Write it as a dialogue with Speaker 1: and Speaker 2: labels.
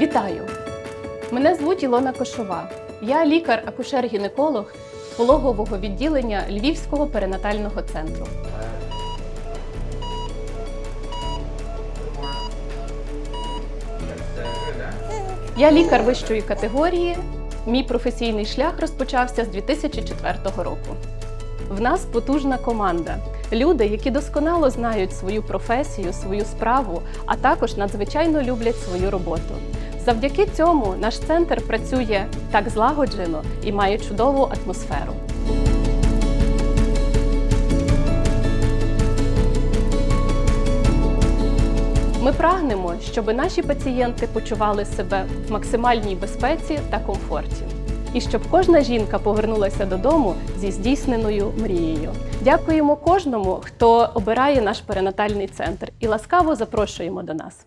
Speaker 1: Вітаю! Мене звуть Ілона Кошова. Я лікар-акушер-гінеколог пологового відділення Львівського перинатального центру. Я лікар вищої категорії. Мій професійний шлях розпочався з 2004 року. В нас потужна команда. Люди, які досконало знають свою професію, свою справу, а також надзвичайно люблять свою роботу. Завдяки цьому наш центр працює так злагоджено і має чудову атмосферу. Ми прагнемо, щоб наші пацієнти почували себе в максимальній безпеці та комфорті, і щоб кожна жінка повернулася додому зі здійсненою мрією. Дякуємо кожному, хто обирає наш перинатальний центр, і ласкаво запрошуємо до нас.